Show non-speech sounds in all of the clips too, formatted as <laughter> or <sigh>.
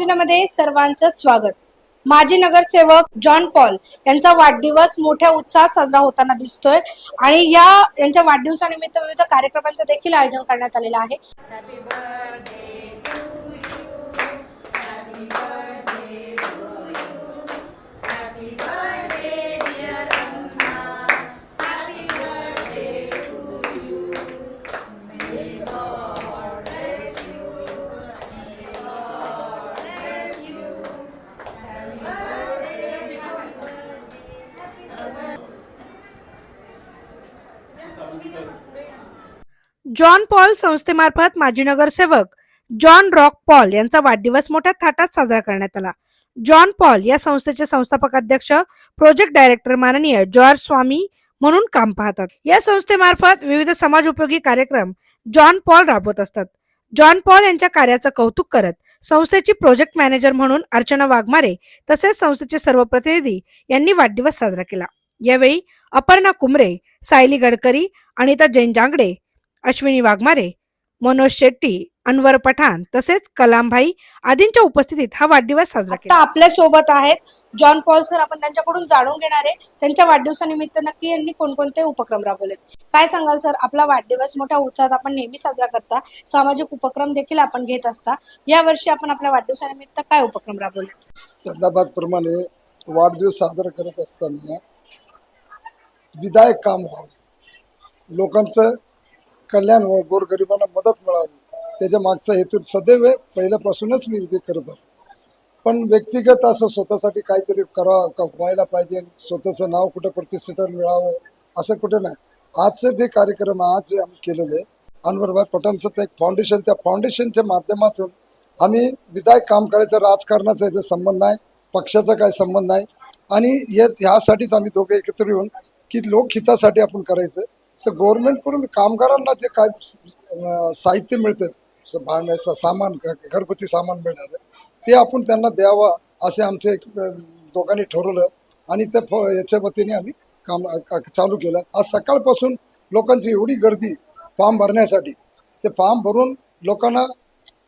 योजनेमध्ये सर्वांचं स्वागत. माजी नगरसेवक जॉन पॉल यांचा वाढदिवस मोठ्या उत्साहात साजरा होताना दिसतोय आणि या यांच्या वाढदिवसानिमित्त विविध कार्यक्रमांचं देखील आयोजन करण्यात आलेलं आहे. जॉन पॉल संस्थेमार्फत माजी नगरसेवक जॉन रॉक पॉल यांचा वाढदिवस मोठ्या थाटात साजरा करण्यात आला. जॉन पॉल या संस्थेचे संस्थापक अध्यक्ष प्रोजेक्ट डायरेक्टर माननीय जॉर्ज स्वामी म्हणून काम पाहतात. या संस्थेमार्फत विविध समाज उपयोगी कार्यक्रम जॉन पॉल राबवत असतात. जॉन पॉल यांच्या कार्याचं कौतुक करत संस्थेची प्रोजेक्ट मॅनेजर म्हणून अर्चना वाघमारे तसेच संस्थेचे सर्व प्रतिनिधी यांनी वाढदिवस साजरा केला. यावेळी अपर्णा कुमरे सायली गडकरी अनिता जैन जांगडे अश्विनी वाघमारे मनोज शेट्टी अनवर पठाण तसेच कलामभाई आदींच्या उपस्थितीत हा वाढदिवस साजरा केला. आपल्यासोबत आहेत जॉन पॉल सर. आपण त्यांच्याकडून जाणून घेणार आहे. त्यांच्या वाढदिवसानिमित्त नक्की यांनी कोणकोणते उपक्रम राबवलेत? काय सांगाल सर? आपला वाढदिवस मोठ्या उत्साहात आपण नेहमी साजरा करता. सामाजिक उपक्रम देखील आपण घेत असता. या वर्षी आपण आपल्या वाढदिवसानिमित्त काय उपक्रम राबवले संदर्भाप्रमाणे वाढदिवस साजरा करत असताना विधायक काम व्हावं. लोकांचं कल्याण हो गोरगरिबांना मदत मिळावी त्याच्या मागचा हेतू सदैव पहिल्यापासूनच मी इथे करत आलो. पण व्यक्तिगत असं स्वतःसाठी काहीतरी करावं का व्हायला पाहिजे स्वतःचं नाव कुठं प्रतिष्ठित मिळावं असं कुठे नाही. आजचे जे कार्यक्रम आज जे आम्ही केलेले अनवरभाई पठाणचं एक फाउंडेशन त्या फाउंडेशनच्या माध्यमातून आम्ही विधायक काम करायचं राजकारणाचा याचा संबंध नाही पक्षाचा काही संबंध नाही. आणि या ह्यासाठीच आम्ही दोघे एकत्र येऊन की लोकहितासाठी आपण करायचं. तर गव्हर्नमेंटकडून कामगारांना जे काय साहित्य मिळतं स- भांड्याचं सामान घरगुती सामान मिळणार ते आपण त्यांना द्यावं असे आमचे एक दोघांनी ठरवलं आणि त्या फ याच्या वतीने आम्ही काम चालू केलं. आज सकाळपासून लोकांची एवढी गर्दी फॉर्म भरण्यासाठी ते फॉर्म भरून लोकांना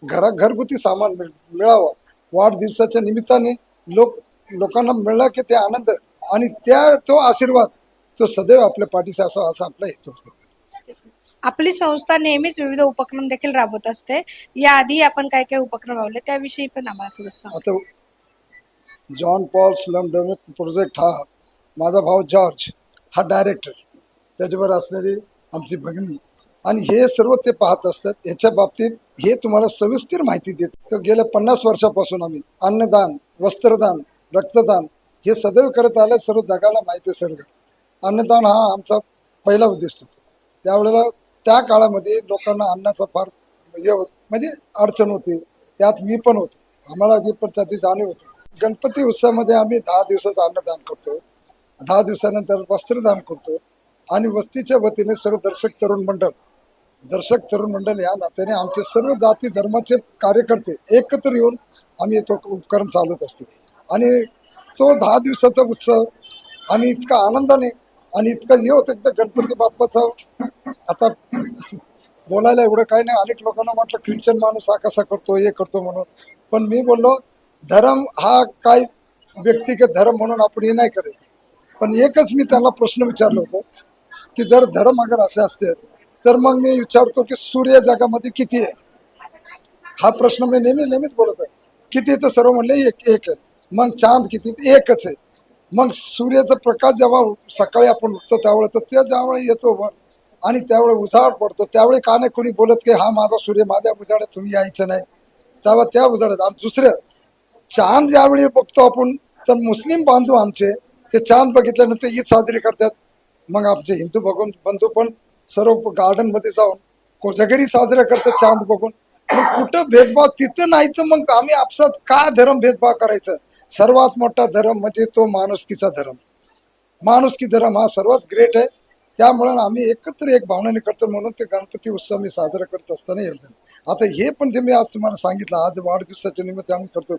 घरा घरगुती सामान मिळ मिळावं. वाढदिवसाच्या निमित्ताने लोक लोकांना मिळला की ते आनंद आणि त्या तो आशीर्वाद तो सदैव आपल्या पाठीशी असा असा आपला हेतू होतो आपली संस्था नेहमीच विविध उपक्रम देखील राबवत असते. याआधी आपण काय काय उपक्रम राबवले? त्याविषयी पण आम्हाला थोडं सांगा. आता John Paul slum development project हा माझा भाऊ जॉर्ज हा डायरेक्टर त्याच्यावर असणारी आमची भगिनी आणि हे सर्व ते पाहत असतात. याच्या बाबतीत हे तुम्हाला सविस्तर माहिती देत तर गेल्या पन्नास वर्षापासून आम्ही अन्नदान वस्त्रदान रक्तदान हे सदैव करत आलं. सर्व जगाला माहिती सर्व अन्नदान हा आमचा पहिला उद्देश होता. त्यावेळेला त्या काळामध्ये लोकांना अन्नाचा फार हे म्हणजे अडचण होती. त्यात मी पण होतो. आम्हाला जी पण त्याची जाणीव होती. गणपती उत्सवामध्ये आम्ही दहा दिवसाचं अन्नदान करतो. दहा दिवसानंतर वस्त्रदान करतो. आणि वस्तीच्या वतीने सर्व दर्शक तरुण मंडळ दर्शक तरुण मंडळ या नात्याने आमचे सर्व जाती धर्माचे कार्यकर्ते एकत्र येऊन आम्ही तो उपक्रम चालवत असतो. आणि तो दहा दिवसाचा उत्सव आम्ही इतका आनंदाने आणि इतकं हे होतं की गणपती बाप्पाचा आता बोलायला एवढं काही नाही. अनेक लोकांना म्हटलं ख्रिश्चन माणूस हा कसा करतो हे करतो म्हणून. पण मी बोललो धर्म हा काय व्यक्तिगत धर्म म्हणून आपण हे नाही करायचं. पण एकच मी त्याला प्रश्न विचारलं होतो की जर धर्म अगर असे असते तर मग मी विचारतो की सूर्य जगामध्ये किती आहे हा प्रश्न मी नेहमी नेहमीच बोलत आहे. किती तर सर्व म्हणले एक एक आहे मग चांद किती? तर एकच आहे. मग सूर्याचा प्रकाश जेव्हा सकाळी आपण उठतो त्यावेळेस तर ते ज्यावेळी येतो वर आणि त्यावेळी उजाड पडतो. त्यावेळी का नाही कोणी बोलत की हा माझा सूर्य माझ्या उजाड्यात तुम्ही यायचं नाही? तेव्हा त्या उजाड्यात. आणि दुसरं चांद ज्यावेळी बघतो आपण तर मुस्लिम बांधव आमचे ते चांद बघितल्यानंतर ईद साजरी करतात. मग आमचे हिंदू बघून बंधू पण सर्व गार्डनमध्ये जाऊन कोजागिरी साजरे करतात चांद बघून. मग कुठं भेदभाव तिथं नाही तर मग आम्ही आपसात का धर्म भेदभाव करायचं? सर्वात मोठा धर्म म्हणजे तो माणुसकीचा धर्म. माणुसकी धर्म हा सर्वात ग्रेट आहे. त्यामुळे आम्ही एकत्र एक भावनेने करतो म्हणून ते गणपती उत्सव मी साजरा करत असताना येतो आता हे पण जे मी आज तुम्हाला सांगितलं आज वाढदिवसाच्या निमित्त आम्ही करतो.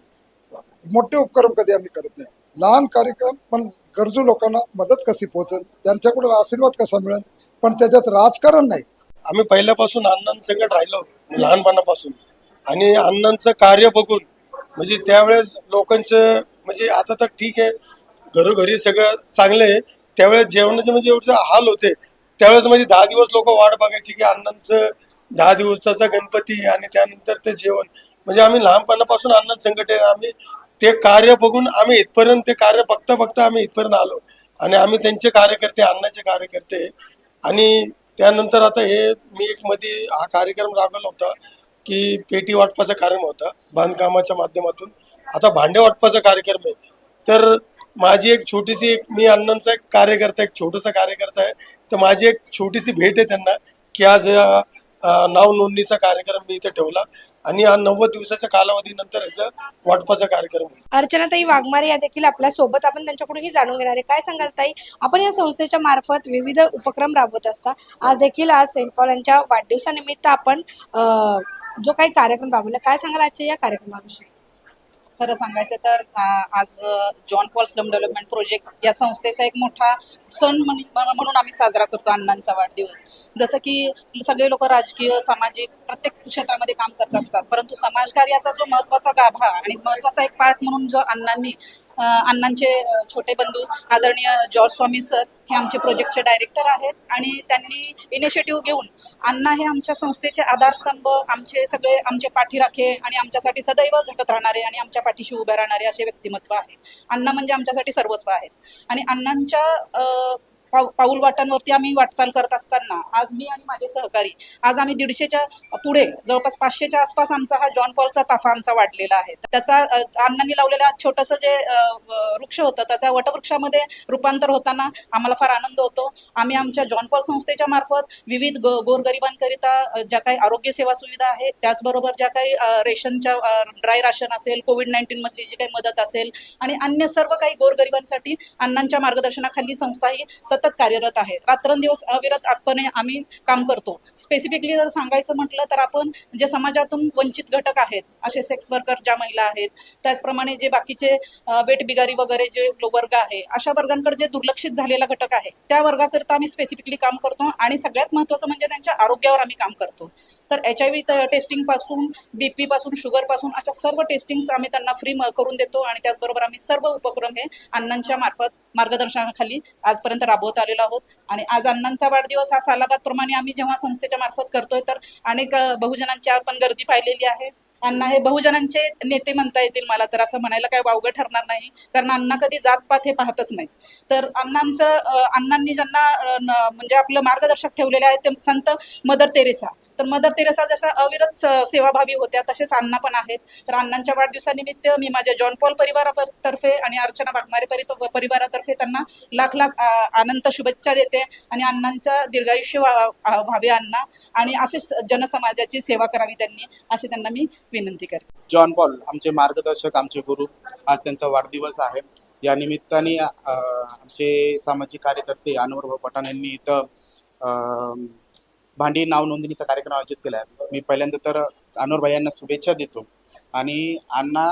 मोठे उपक्रम कधी आम्ही करत नाही. लहान कार्यक्रम पण गरजू लोकांना मदत कशी पोहोचेल? त्यांच्याकडून आशीर्वाद कसा मिळेल? पण त्याच्यात राजकारण नाही. आम्ही पहिल्यापासून अण्णांसंगत राहिलो लहानपणापासून. आणि अण्णांचं कार्य बघून म्हणजे त्यावेळेस लोकांचं म्हणजे आता तर ठीक आहे घरोघरी सगळं चांगलं आहे. त्यावेळेस जेवणाचे म्हणजे एवढे हाल होते. त्यावेळेस म्हणजे दहा दिवस लोक वाट बघायची की अण्णांचं दहा दिवसाचा गणपती आणि त्यानंतर ते जेवण. म्हणजे आम्ही लहानपणापासून अण्णा संकट आहे. आम्ही ते कार्य बघून आम्ही इथपर्यंत ते कार्य बघता बघता आम्ही इथपर्यंत आलो. आणि आम्ही त्यांचे कार्यकर्ते अण्णाचे कार्यकर्ते. आणि त्यानंतर आता हे मी एक मध्ये हा कार्यक्रम राबवला होता की पेटी वाटपाचा कार्यक्रम होता बांधकामाच्या माध्यमातून. आता भांडे वाटपाचा कार्यक्रम आहे. तर माझी एक छोटीशी एक मी अण्णांचा एक कार्यकर्ता एक छोटासा कार्यकर्ता आहे. तर माझी एक छोटीशी भेट आहे त्यांना की आज नाव नोंदणीचा कार्यक्रम मी इथे ठेवला आणि हा नव्वद दिवसाच्या कालावधीनंतर याचा वाटपाचा कार्यक्रम होईल. अर्चनाताई वाघमारे या देखील आपल्यासोबत आपण त्यांच्याकडूनही जाणून घेणार आहे. काय सांगाल ताई? आपण या संस्थेच्या मार्फत विविध उपक्रम राबवत असता. आज देखील आज सेंट पॉल यांच्या वाढदिवसानिमित्त आपण जो काही कार्यक्रम राबवला काय सांगाल आजच्या या कार्यक्रमाविषयी? खरं सांगायचं तर आज John Paul slum development project या संस्थेचा एक मोठा सण म्हणून आम्ही साजरा करतो अण्णांचा वाढदिवस. जसं की सगळे लोक राजकीय सामाजिक प्रत्येक क्षेत्रामध्ये काम करत असतात. परंतु समाजकार्याचा जो महत्त्वाचा गाभा आणि महत्त्वाचा एक पार्ट म्हणून जो अण्णांनी अण्णांचे छोटे बंधू आदरणीय जॉर्ज स्वामी सर हे आमचे प्रोजेक्टचे डायरेक्टर आहेत आणि त्यांनी इनिशिएटिव्ह घेऊन अण्णा हे आमच्या संस्थेचे आधारस्तंभ आमचे सगळे आमचे पाठीराखे आणि आमच्यासाठी सदैव झटत राहणारे आणि आमच्या पाठीशी उभे राहणारे असे व्यक्तिमत्व आहे. अण्णा म्हणजे आमच्यासाठी सर्वस्व आहेत. आणि अण्णांच्या पाऊ पाऊल वाटांवरती आम्ही वाटचाल करत असताना आज मी आणि माझे सहकारी आज आम्ही दीडशेच्या पुढे जवळपास पाचशेच्या आसपास आमचा हा जॉन पॉलचा ताफा आमचा वाढलेला आहे. त्याचा अण्णांनी लावलेला छोटंसं जे वृक्ष होतं त्याचा वटवृक्षामध्ये रूपांतर होताना आम्हाला फार आनंद होतो. आम्ही आमच्या जॉन पॉल संस्थेच्या मार्फत विविध गो गोरगरिबांकरिता ज्या काही आरोग्य सेवा सुविधा आहेत त्याचबरोबर ज्या काही रेशनच्या ड्राय राशन असेल कोविड नाईन्टीनमधली जी काही मदत असेल आणि अन्य सर्व काही गोरगरिबांसाठी अण्णांच्या मार्गदर्शनाखाली संस्था ही सतत कार्यरत आहे. रात्रंदिवस अविरतपणे आम्ही काम करतो. स्पेसिफिकली जर सांगायचं म्हटलं तर आपण जे समाजातून वंचित घटक आहेत असे सेक्स वर्कर ज्या महिला आहेत त्याचप्रमाणे जे बाकीचे वेटबिगारी वेट बिगारी वगैरे जे लो- वर्ग आहे अशा वर्गांकडे जे दुर्लक्षित झालेला घटक आहे त्या वर्गाकरिता आम्ही स्पेसिफिकली काम करतो आणि सगळ्यात महत्त्वाचं म्हणजे त्यांच्या आरोग्यावर आम्ही काम करतो. तर एच आय व्ही टेस्टिंगपासून बी पीपासून शुगरपासून अशा सर्व टेस्टिंग्स आम्ही त्यांना फ्री करून देतो आणि त्याचबरोबर आम्ही सर्व उपक्रम हे अण्णांच्या मार्फत मार्गदर्शनाखाली आजपर्यंत राबवत आलेलो आहोत. आणि आज अण्णांचा वाढदिवस हा सालाबादप्रमाणे आम्ही जेव्हा संस्थेच्या मार्फत करतोय तर अनेक बहुजनांची आपण गर्दी पाहिलेली आहे. अण्णा हे बहुजनांचे नेते म्हणता येतील मला तर असं म्हणायला काय वावगं ठरणार नाही कारण अण्णा कधी जातपात हे पाहतच नाहीत. तर अण्णांचं अण्णांनी ज्यांना न- म्हणजे आपलं मार्गदर्शक ठेवलेले आहेत ते संत मदर तेरेसा. तर मदर तेरेसा जशा अविरत स- सेवाभावी होत्या तसेच अण्णा पण आहेत. तर अण्णांच्या वाढदिवसानिमित्त मी माझ्या जॉन पॉल परिवारातर्फे आणि अर्चना वाघमारे परि- परिवारातर्फे त्यांना लाख लाख आनंद शुभेच्छा देते. आणि अण्णांचा दीर्घायुष्य वा व्हावे अण्णा. आणि असेच जनसमाजाची सेवा करावी त्यांनी अशी त्यांना मी विनंती करते. जॉन पॉल आमचे मार्गदर्शक आमचे गुरु आज त्यांचा वाढदिवस आहे. या निमित्ताने आमचे सामाजिक कार्यकर्ते अनवर भाऊ पठाण यांनी इथं भांडी नाव नोंदणीचा कार्यक्रम आयोजित केला आहे. मी पहिल्यांदा तर अनोर भाई यांना शुभेच्छा देतो. आणि अण्णा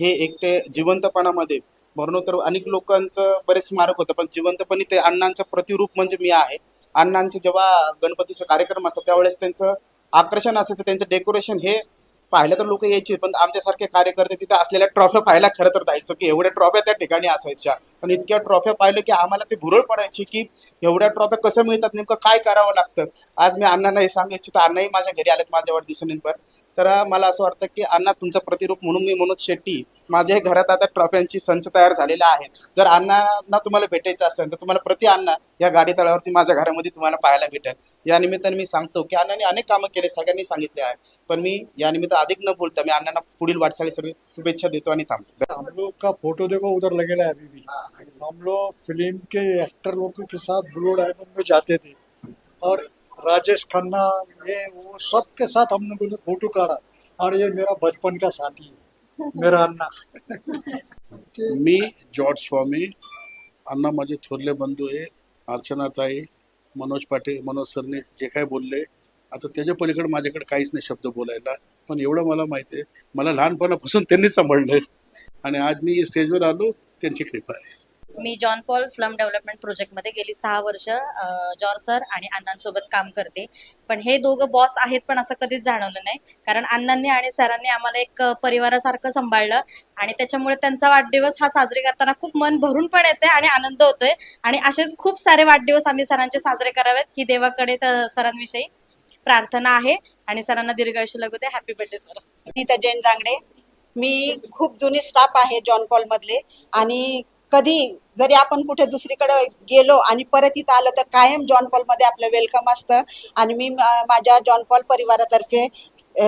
हे एकटे जिवंतपणामध्ये म्हणून तर अनेक लोकांचं बरेच स्मारक होतं पण जिवंतपणे ते अण्णांचं प्रतिरूप म्हणजे मी आहे. अण्णांचे जेव्हा गणपतीचे कार्यक्रम असतात त्यावेळेस त्यांचं आकर्षण असायचं त्यांचं डेकोरेशन हे पाहिलं तर लोक यायचे पण आमच्यासारखे कार्यकर्ते तिथे असलेल्या ट्रॉफ्या पाहायला खरं तर जायचं की एवढ्या ट्रॉफ्या त्या ठिकाणी असायच्या. पण इतक्या ट्रॉफ्या पाहिलं की आम्हाला ते भुरळ पडायची की एवढ्या ट्रॉफ्या कसं मिळतात नेमकं काय करावं लागतं? आज मी अण्णांना हे सांगू इच्छितो अण्णाही माझ्या घरी आलेत माझ्या वाढदिवसानंतर तर मला असं वाटतं की अण्णा तुमचं प्रतिरूप म्हणून मी मनोज शेट्टी माझ्या घरात आता ट्रॉफ्यांची संच तयार झालेला आहे जर अण्णांना तुम्हाला भेटायचं असेल तर तुम्हाला प्रति अण्णा या गाडी तळावरती माझ्या घरामध्ये तुम्हाला पाहायला भेटेल. या निमित्ताने मी सांगतो की अण्णांनी अनेक कामं केले सगळ्यांनी सांगितले आहे. पण मी या निमित्त अधिक न बोलता मी अण्णांना पुढील वाटचाली शुभेच्छा देतो आणि थांबतो. हम लोग का फोटो देखो उधर लगेगा है अभी भी। हम लोग फिल्म के एक्टर लोगों के साथ ब्लू डायमंड में जाते थे। और राजेश खन्ना ये वो सब के साथ हमने बोले फोटो काढ़ा। और ये मेरा बचपन का साथी है मेरा अन्ना। <laughs> मी जॉर्ज स्वामी अण्णा माझे थोरले बंधू आहे अर्चनाताई मनोज पाटील मनोज सरने जे काय बोलले आता त्याच्या पलीकडे माझ्याकडे काहीच नाही शब्द बोलायला पण एवढं मला माहिती आहे मला लहानपणापासून त्यांनीच सांभाळलं आणि आज मी स्टेजवर आलो त्यांची कृपा आहे. मी जॉन पॉल स्लम डेव्हलपमेंट प्रोजेक्टमध्ये गेली सहा वर्ष जॉर सर आणि अण्णांसोबत काम करते. पण हे दोघं बॉस आहेत पण असं कधीच जाणवलं नाही. कारण अण्णांनी आणि सरांनी आम्हाला एक परिवारासारखं सांभाळलं आणि त्याच्यामुळे त्यांचा वाढदिवस हा साजरे करताना खूप मन भरून पण येते आणि आनंद होतोय. आणि असेच खूप सारे वाढदिवस आम्ही सरांचे साजरे करावेत. ही देवाकडे सरांविषयी प्रार्थना आहे आणि सरांना दीर्घायुष्य लागू दे happy birthday sir Neeta Jain Jangde. मी खूप जुनी स्टाफ आहे जॉन पॉल मधले आणि कधी जरी आपण कुठे दुसरीकडे गेलो आणि परत इथं आलं तर कायम जॉन पॉलमध्ये आपलं वेलकम असतं. आणि मी माझ्या जॉन पॉल परिवारातर्फे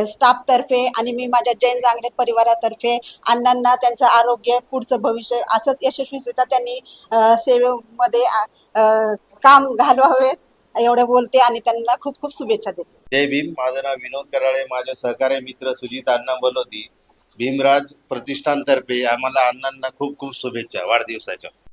स्टाफतर्फे आणि मी माझ्या जैन जांगडे परिवारातर्फे अण्णांना त्यांचं आरोग्य पुढचं भविष्य असंच यशस्वीरित्या त्यांनी सेवेमध्ये काम घालवावेत एवढं बोलते आणि त्यांना खूप खूप शुभेच्छा देते. जय भीम. माझं नाव विनोद कराळे. माझे सहकारी मित्र सुजित अण्णा बोलवती भीमराज प्रतिष्ठानतर्फे आम्हाला अण्णांना खूप खूप शुभेच्छा वाढदिवसाच्या.